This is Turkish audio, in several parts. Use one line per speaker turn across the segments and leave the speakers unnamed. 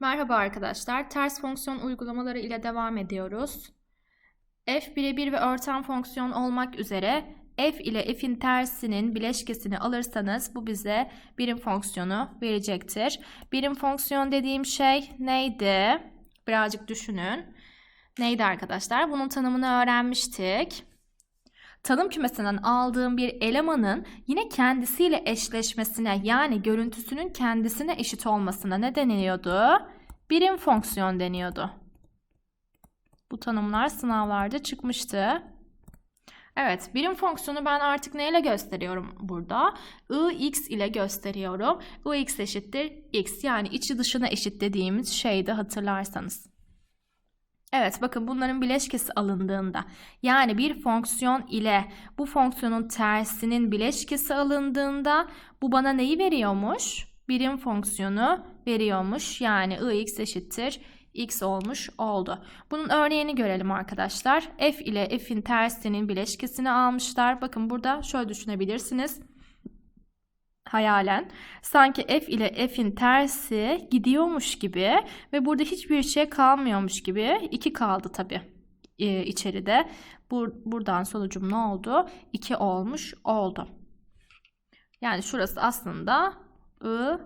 Merhaba arkadaşlar. Ters fonksiyon uygulamaları ile devam ediyoruz. f birebir ve örten fonksiyon olmak üzere f ile f'in tersinin bileşkesini alırsanız bu bize birim fonksiyonu verecektir. Birim fonksiyon dediğim şey neydi? Birazcık düşünün. Neydi arkadaşlar? Bunun tanımını öğrenmiştik. Tanım kümesinden aldığım bir elemanın yine kendisiyle eşleşmesine yani görüntüsünün kendisine eşit olmasına ne deniliyordu? Birim fonksiyon deniyordu. Bu tanımlar sınavlarda çıkmıştı. Evet, birim fonksiyonu ben artık neyle gösteriyorum burada? ix ile gösteriyorum. ix eşittir x yani içi dışına eşit dediğimiz şeydi hatırlarsanız. Evet bakın bunların bileşkesi alındığında yani bir fonksiyon ile bu fonksiyonun tersinin bileşkesi alındığında bu bana neyi veriyormuş? Birim fonksiyonu veriyormuş. Yani ix eşittir x olmuş oldu. Bunun örneğini görelim arkadaşlar. f ile f'in tersinin bileşkesini almışlar. Bakın burada şöyle düşünebilirsiniz hayalen sanki f ile f'in tersi gidiyormuş gibi ve burada hiçbir şey kalmıyormuş gibi 2 kaldı tabi e, içeride. Bur buradan sonucum ne oldu? 2 olmuş oldu. Yani şurası aslında i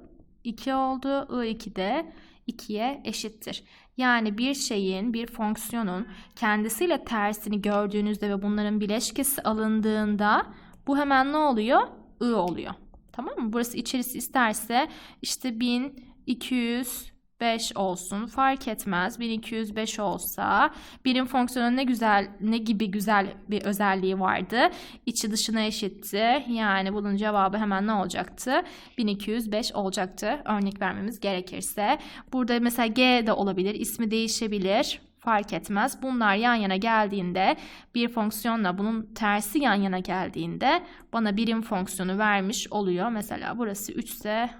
2 oldu. i 2 de 2'ye eşittir. Yani bir şeyin, bir fonksiyonun kendisiyle tersini gördüğünüzde ve bunların bileşkesi alındığında bu hemen ne oluyor? i oluyor. Tamam mı? Burası içerisi isterse işte 1205 olsun fark etmez. 1205 olsa birim fonksiyonun ne güzel ne gibi güzel bir özelliği vardı. İçi dışına eşitti. Yani bunun cevabı hemen ne olacaktı? 1205 olacaktı. Örnek vermemiz gerekirse. Burada mesela G de olabilir. ismi değişebilir fark etmez. Bunlar yan yana geldiğinde bir fonksiyonla bunun tersi yan yana geldiğinde bana birim fonksiyonu vermiş oluyor. Mesela burası 3 ise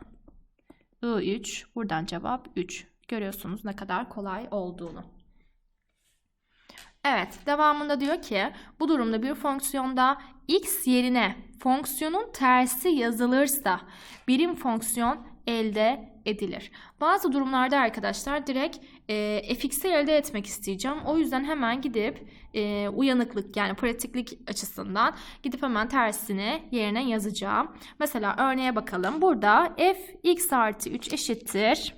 I3 buradan cevap 3. Görüyorsunuz ne kadar kolay olduğunu. Evet, devamında diyor ki bu durumda bir fonksiyonda x yerine fonksiyonun tersi yazılırsa birim fonksiyon elde edilir. Bazı durumlarda arkadaşlar direkt e, fx'i elde etmek isteyeceğim. O yüzden hemen gidip e, uyanıklık yani pratiklik açısından gidip hemen tersini yerine yazacağım. Mesela örneğe bakalım. Burada f x artı 3 eşittir.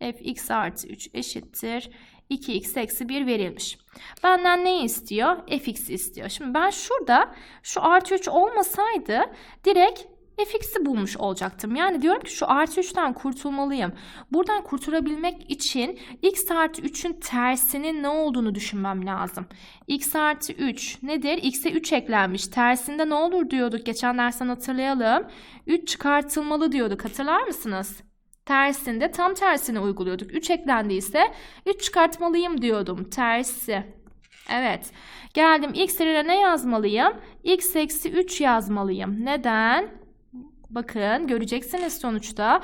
f x artı 3 eşittir. 2x eksi 1 verilmiş. Benden ne istiyor? fx istiyor. Şimdi ben şurada şu artı 3 olmasaydı direkt fx'i bulmuş olacaktım. Yani diyorum ki şu artı 3'ten kurtulmalıyım. Buradan kurtulabilmek için x artı 3'ün tersinin ne olduğunu düşünmem lazım. x artı 3 nedir? x'e 3 eklenmiş. Tersinde ne olur diyorduk geçen dersten hatırlayalım. 3 çıkartılmalı diyorduk hatırlar mısınız? Tersinde tam tersini uyguluyorduk. 3 eklendiyse 3 çıkartmalıyım diyordum. Tersi. Evet. Geldim x yerine ne yazmalıyım? x eksi 3 yazmalıyım. Neden? Bakın göreceksiniz sonuçta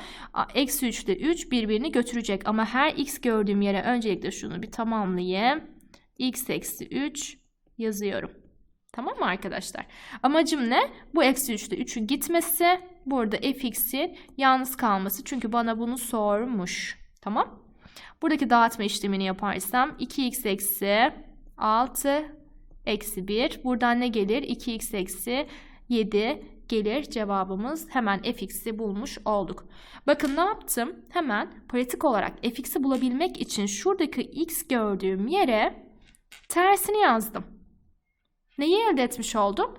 eksi 3 ile 3 birbirini götürecek. Ama her x gördüğüm yere öncelikle şunu bir tamamlayayım. x eksi 3 yazıyorum. Tamam mı arkadaşlar? Amacım ne? Bu eksi 3 ile 3'ün gitmesi. Burada fx'in yalnız kalması. Çünkü bana bunu sormuş. Tamam. Buradaki dağıtma işlemini yaparsam 2x eksi 6 eksi 1. Buradan ne gelir? 2x eksi 7 gelir cevabımız hemen fx'i bulmuş olduk. Bakın ne yaptım? Hemen pratik olarak fx'i bulabilmek için şuradaki x gördüğüm yere tersini yazdım. Neyi elde etmiş oldum?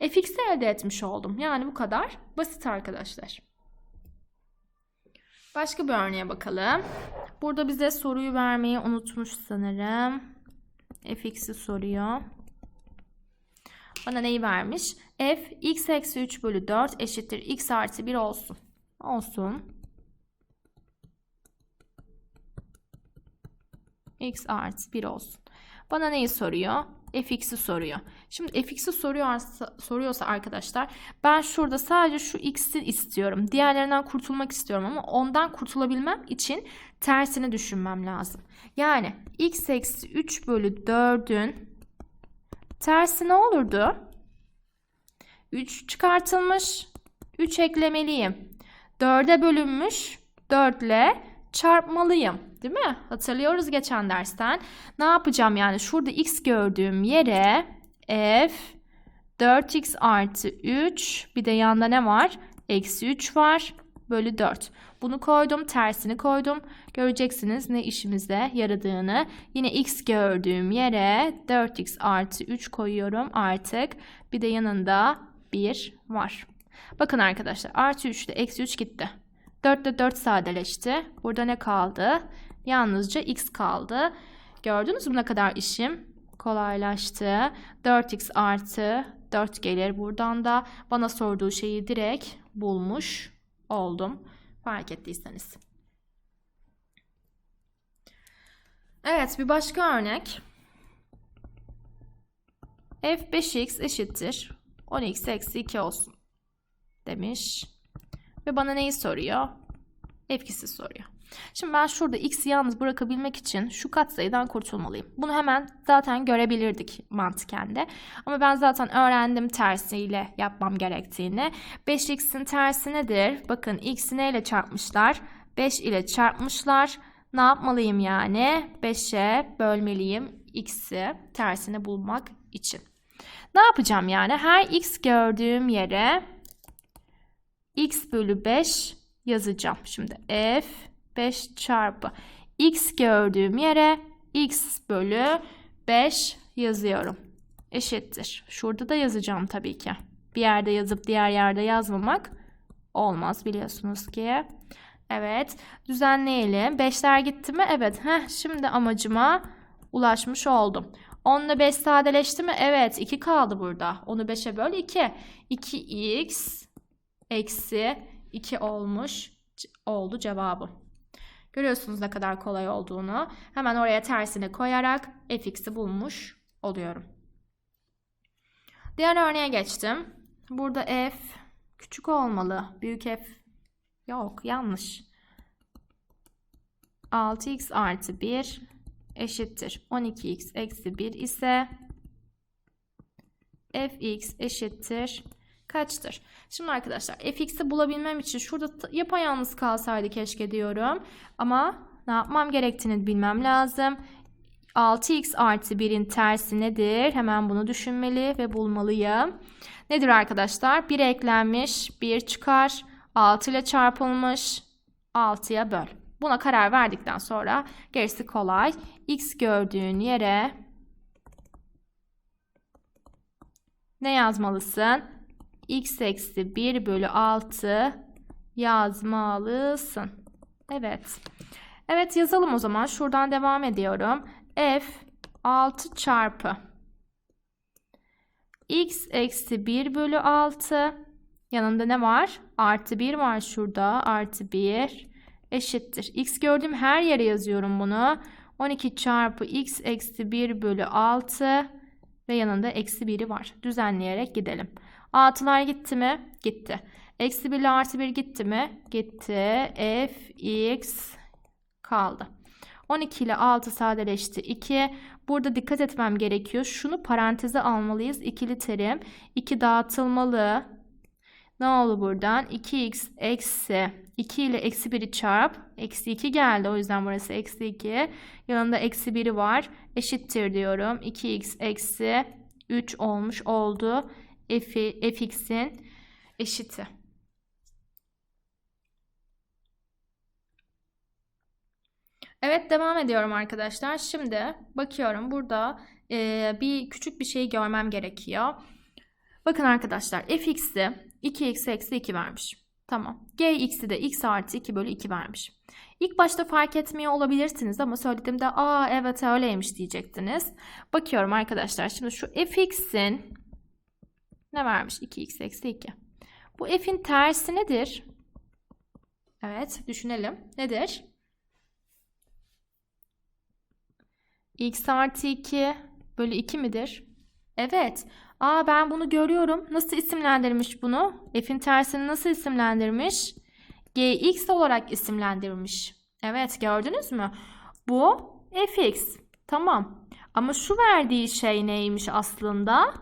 fx'i elde etmiş oldum. Yani bu kadar basit arkadaşlar. Başka bir örneğe bakalım. Burada bize soruyu vermeyi unutmuş sanırım. fx'i soruyor. Bana neyi vermiş? f x eksi 3 bölü 4 eşittir x artı 1 olsun. Olsun. x artı 1 olsun. Bana neyi soruyor? fx'i soruyor. Şimdi fx'i soruyorsa, soruyorsa arkadaşlar ben şurada sadece şu x'i istiyorum. Diğerlerinden kurtulmak istiyorum ama ondan kurtulabilmem için tersini düşünmem lazım. Yani x eksi 3 bölü 4'ün tersi ne olurdu? 3 çıkartılmış. 3 eklemeliyim. 4'e bölünmüş. 4 ile çarpmalıyım. Değil mi? Hatırlıyoruz geçen dersten. Ne yapacağım yani? Şurada x gördüğüm yere f 4x artı 3 bir de yanda ne var? Eksi 3 var. Bölü 4. Bunu koydum. Tersini koydum. Göreceksiniz ne işimize yaradığını. Yine x gördüğüm yere 4x artı 3 koyuyorum artık. Bir de yanında 1 var. Bakın arkadaşlar artı 3 ile eksi 3 gitti. 4 ile 4 sadeleşti. Burada ne kaldı? Yalnızca x kaldı. Gördünüz mü ne kadar işim kolaylaştı. 4x artı 4 gelir. Buradan da bana sorduğu şeyi direkt bulmuş oldum. Fark ettiyseniz. Evet bir başka örnek. f5x eşittir 10x eksi 2 olsun demiş. Ve bana neyi soruyor? F2'si soruyor. Şimdi ben şurada x'i yalnız bırakabilmek için şu katsayıdan kurtulmalıyım. Bunu hemen zaten görebilirdik mantıken de. Ama ben zaten öğrendim tersiyle yapmam gerektiğini. 5x'in tersi nedir? Bakın x'i neyle çarpmışlar? 5 ile çarpmışlar. Ne yapmalıyım yani? 5'e bölmeliyim x'i tersini bulmak için. Ne yapacağım yani? Her x gördüğüm yere x bölü 5 yazacağım. Şimdi f 5 çarpı x gördüğüm yere x bölü 5 yazıyorum. Eşittir. Şurada da yazacağım tabii ki. Bir yerde yazıp diğer yerde yazmamak olmaz biliyorsunuz ki. Evet. Düzenleyelim. 5'ler gitti mi? Evet. Heh, şimdi amacıma ulaşmış oldum. 10 ile 5 sadeleşti mi? Evet. 2 kaldı burada. Onu 5'e böl 2. 2x eksi 2 olmuş oldu cevabı. Görüyorsunuz ne kadar kolay olduğunu. Hemen oraya tersini koyarak fx'i bulmuş oluyorum. Diğer örneğe geçtim. Burada f küçük olmalı. Büyük f yok yanlış. 6x artı 1 eşittir 12x eksi 1 ise fx eşittir kaçtır? Şimdi arkadaşlar fx'i bulabilmem için şurada yapayalnız kalsaydı keşke diyorum. Ama ne yapmam gerektiğini bilmem lazım. 6x artı 1'in tersi nedir? Hemen bunu düşünmeli ve bulmalıyım. Nedir arkadaşlar? 1 eklenmiş, 1 çıkar. 6 ile çarpılmış, 6'ya böl. Buna karar verdikten sonra gerisi kolay. x gördüğün yere ne yazmalısın? X eksi 1 bölü 6 yazmalısın. Evet. Evet yazalım o zaman. Şuradan devam ediyorum. f 6 çarpı x eksi 1 bölü 6 yanında ne var? Artı 1 var şurada. Artı 1 eşittir. x gördüğüm her yere yazıyorum bunu. 12 çarpı x eksi 1 bölü 6 ve yanında eksi 1'i var. Düzenleyerek gidelim. Altılar gitti mi? Gitti. Eksi 1 ile artı 1 gitti mi? Gitti. F, x kaldı. 12 ile 6 sadeleşti. 2. Burada dikkat etmem gerekiyor. Şunu paranteze almalıyız. İkili terim. 2 dağıtılmalı. Ne oldu buradan? 2x eksi 2 ile eksi 1'i çarp. Eksi 2 geldi. O yüzden burası eksi 2. Yanında eksi 1'i var. Eşittir diyorum. 2x eksi 3 olmuş oldu. Fx'in eşiti. Evet devam ediyorum arkadaşlar. Şimdi bakıyorum burada e, bir küçük bir şey görmem gerekiyor. Bakın arkadaşlar fx'i 2x eksi 2 vermiş. Tamam. gx'i de x artı 2 bölü 2 vermiş. İlk başta fark etmiyor olabilirsiniz ama söylediğimde aa evet öyleymiş diyecektiniz. Bakıyorum arkadaşlar. Şimdi şu fx'in ne vermiş? 2x eksi 2. Bu f'in tersi nedir? Evet düşünelim. Nedir? x artı 2 bölü 2 midir? Evet. Aa ben bunu görüyorum. Nasıl isimlendirmiş bunu? F'in tersini nasıl isimlendirmiş? gx olarak isimlendirmiş. Evet gördünüz mü? Bu fx. Tamam. Ama şu verdiği şey neymiş aslında?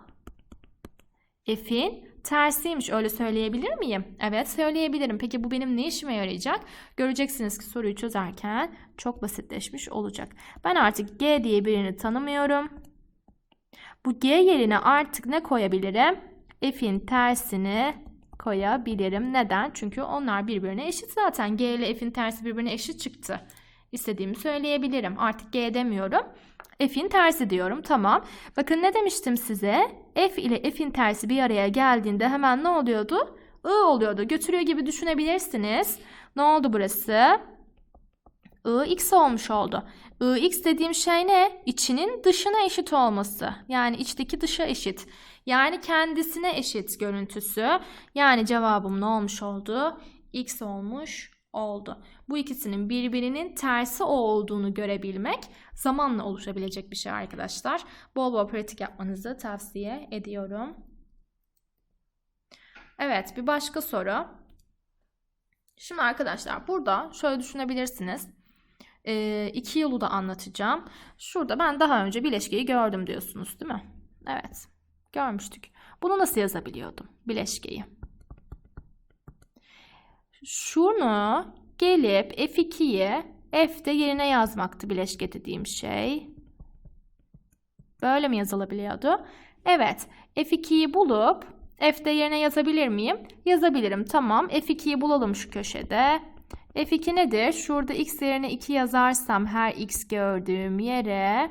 F'in tersiymiş öyle söyleyebilir miyim? Evet söyleyebilirim. Peki bu benim ne işime yarayacak? Göreceksiniz ki soruyu çözerken çok basitleşmiş olacak. Ben artık G diye birini tanımıyorum. Bu G yerine artık ne koyabilirim? F'in tersini koyabilirim. Neden? Çünkü onlar birbirine eşit zaten. G ile F'in tersi birbirine eşit çıktı. İstediğimi söyleyebilirim. Artık G demiyorum. F'in tersi diyorum. Tamam. Bakın ne demiştim size? F ile F'in tersi bir araya geldiğinde hemen ne oluyordu? I oluyordu. Götürüyor gibi düşünebilirsiniz. Ne oldu burası? I x olmuş oldu. I x dediğim şey ne? İçinin dışına eşit olması. Yani içteki dışa eşit. Yani kendisine eşit görüntüsü. Yani cevabım ne olmuş oldu? X olmuş oldu. Bu ikisinin birbirinin tersi olduğunu görebilmek zamanla oluşabilecek bir şey arkadaşlar. Bol bol pratik yapmanızı tavsiye ediyorum. Evet bir başka soru. Şimdi arkadaşlar burada şöyle düşünebilirsiniz. Ee, iki yolu da anlatacağım. Şurada ben daha önce bileşkeyi gördüm diyorsunuz değil mi? Evet görmüştük. Bunu nasıl yazabiliyordum bileşkeyi? Şunu gelip F2'yi F'de yerine yazmaktı bileşke dediğim şey. Böyle mi yazılabiliyordu? Evet. F2'yi bulup F'de yerine yazabilir miyim? Yazabilirim. Tamam. F2'yi bulalım şu köşede. F2 nedir? Şurada x yerine 2 yazarsam her x gördüğüm yere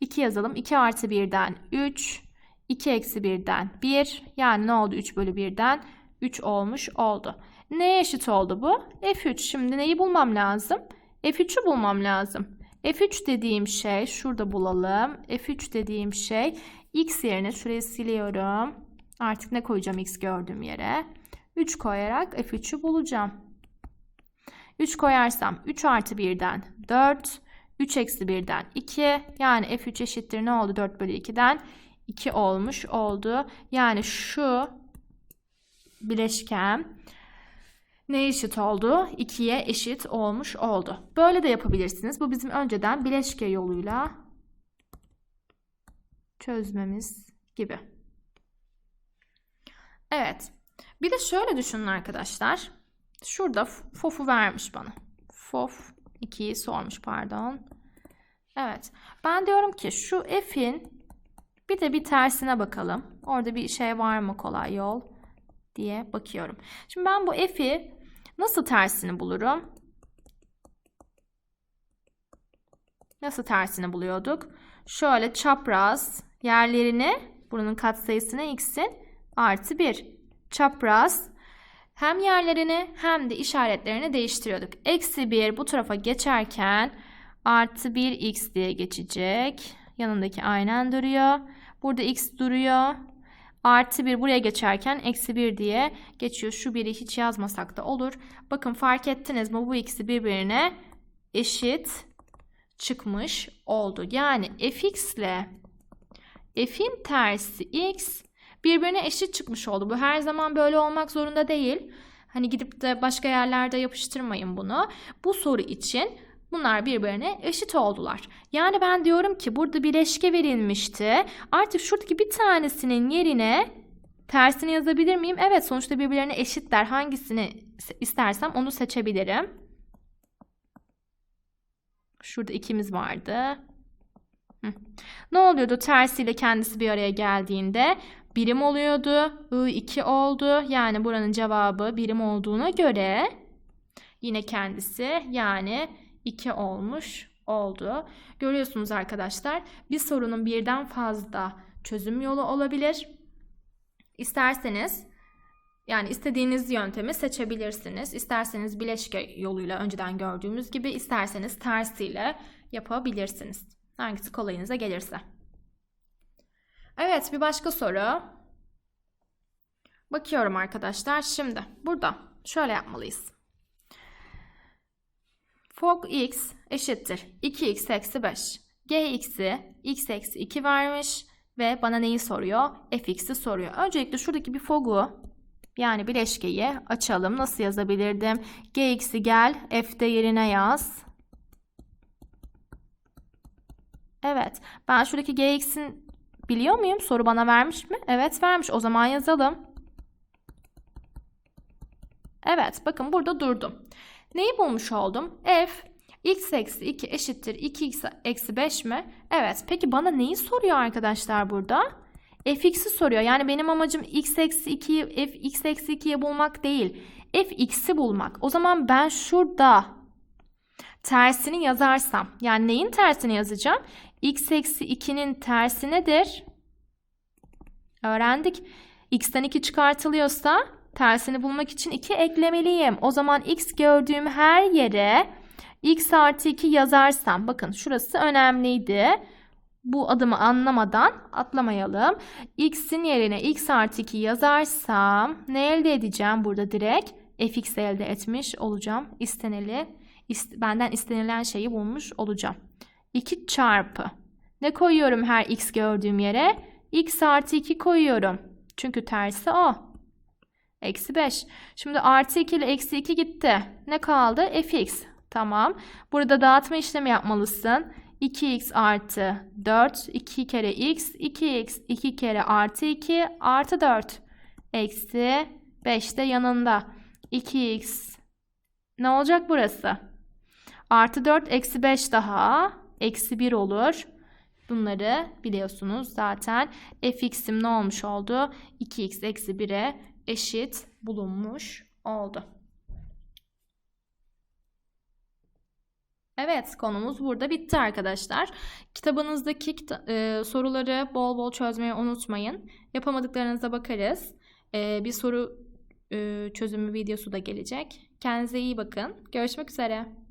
2 yazalım. 2 artı 1'den 3. 2 eksi 1'den 1. Yani ne oldu 3 bölü 1'den? 3 olmuş oldu. Neye eşit oldu bu? F3. Şimdi neyi bulmam lazım? F3'ü bulmam lazım. F3 dediğim şey şurada bulalım. F3 dediğim şey x yerine şurayı siliyorum. Artık ne koyacağım x gördüğüm yere? 3 koyarak F3'ü bulacağım. 3 koyarsam 3 artı 1'den 4. 3 eksi 1'den 2. Yani F3 eşittir ne oldu 4 bölü 2'den? 2 olmuş oldu. Yani şu bileşken ne eşit oldu? 2'ye eşit olmuş oldu. Böyle de yapabilirsiniz. Bu bizim önceden bileşke yoluyla çözmemiz gibi. Evet. Bir de şöyle düşünün arkadaşlar. Şurada FOF'u vermiş bana. FOF 2'yi sormuş pardon. Evet. Ben diyorum ki şu F'in bir de bir tersine bakalım. Orada bir şey var mı kolay yol diye bakıyorum. Şimdi ben bu F'i nasıl tersini bulurum? Nasıl tersini buluyorduk? Şöyle çapraz yerlerini buranın katsayısını x'in artı 1. Çapraz hem yerlerini hem de işaretlerini değiştiriyorduk. Eksi 1 bu tarafa geçerken artı 1x diye geçecek. Yanındaki aynen duruyor. Burada x duruyor. Artı 1 buraya geçerken eksi 1 diye geçiyor. Şu 1'i hiç yazmasak da olur. Bakın fark ettiniz mi? Bu ikisi birbirine eşit çıkmış oldu. Yani fx ile f'in tersi x birbirine eşit çıkmış oldu. Bu her zaman böyle olmak zorunda değil. Hani gidip de başka yerlerde yapıştırmayın bunu. Bu soru için bunlar birbirine eşit oldular. Yani ben diyorum ki burada bileşke verilmişti. Artık şuradaki bir tanesinin yerine tersini yazabilir miyim? Evet sonuçta birbirlerine eşitler. Hangisini istersem onu seçebilirim. Şurada ikimiz vardı. Ne oluyordu tersiyle kendisi bir araya geldiğinde? Birim oluyordu. I2 oldu. Yani buranın cevabı birim olduğuna göre yine kendisi yani 2 olmuş oldu. Görüyorsunuz arkadaşlar bir sorunun birden fazla çözüm yolu olabilir. İsterseniz yani istediğiniz yöntemi seçebilirsiniz. İsterseniz bileşke yoluyla önceden gördüğümüz gibi isterseniz tersiyle yapabilirsiniz. Hangisi kolayınıza gelirse. Evet bir başka soru. Bakıyorum arkadaşlar. Şimdi burada şöyle yapmalıyız. Fog x eşittir 2x eksi 5. gx'i x eksi 2 vermiş ve bana neyi soruyor? fx'i soruyor. Öncelikle şuradaki bir fog'u yani bileşkeyi açalım. Nasıl yazabilirdim? gx'i gel f'de yerine yaz. Evet. Ben şuradaki gx'in Biliyor muyum? Soru bana vermiş mi? Evet vermiş. O zaman yazalım. Evet bakın burada durdum. Neyi bulmuş oldum? F x eksi 2 eşittir 2x eksi 5 mi? Evet. Peki bana neyi soruyor arkadaşlar burada? fx'i soruyor. Yani benim amacım x eksi 2'yi f x eksi 2'ye bulmak değil. fx'i bulmak. O zaman ben şurada tersini yazarsam yani neyin tersini yazacağım? x eksi 2'nin tersi nedir? Öğrendik. x'ten 2 çıkartılıyorsa tersini bulmak için 2 eklemeliyim. O zaman x gördüğüm her yere x artı 2 yazarsam bakın şurası önemliydi. Bu adımı anlamadan atlamayalım. x'in yerine x artı 2 yazarsam ne elde edeceğim burada direkt? fx elde etmiş olacağım. İstenili, ist- benden istenilen şeyi bulmuş olacağım. 2 çarpı. Ne koyuyorum her x gördüğüm yere? x artı 2 koyuyorum. Çünkü tersi o. Eksi 5. Şimdi artı 2 ile eksi 2 gitti. Ne kaldı? fx. Tamam. Burada dağıtma işlemi yapmalısın. 2x artı 4. 2 kere x. 2x. 2 kere artı 2 artı 4. Eksi 5 de yanında. 2x. Ne olacak burası? Artı 4 eksi 5 daha. Eksi 1 olur. Bunları biliyorsunuz zaten. fx'im ne olmuş oldu? 2x eksi 1'e eşit bulunmuş oldu. Evet konumuz burada bitti arkadaşlar. Kitabınızdaki kita- e, soruları bol bol çözmeyi unutmayın. Yapamadıklarınıza bakarız. E, bir soru e, çözümü videosu da gelecek. Kendinize iyi bakın. Görüşmek üzere.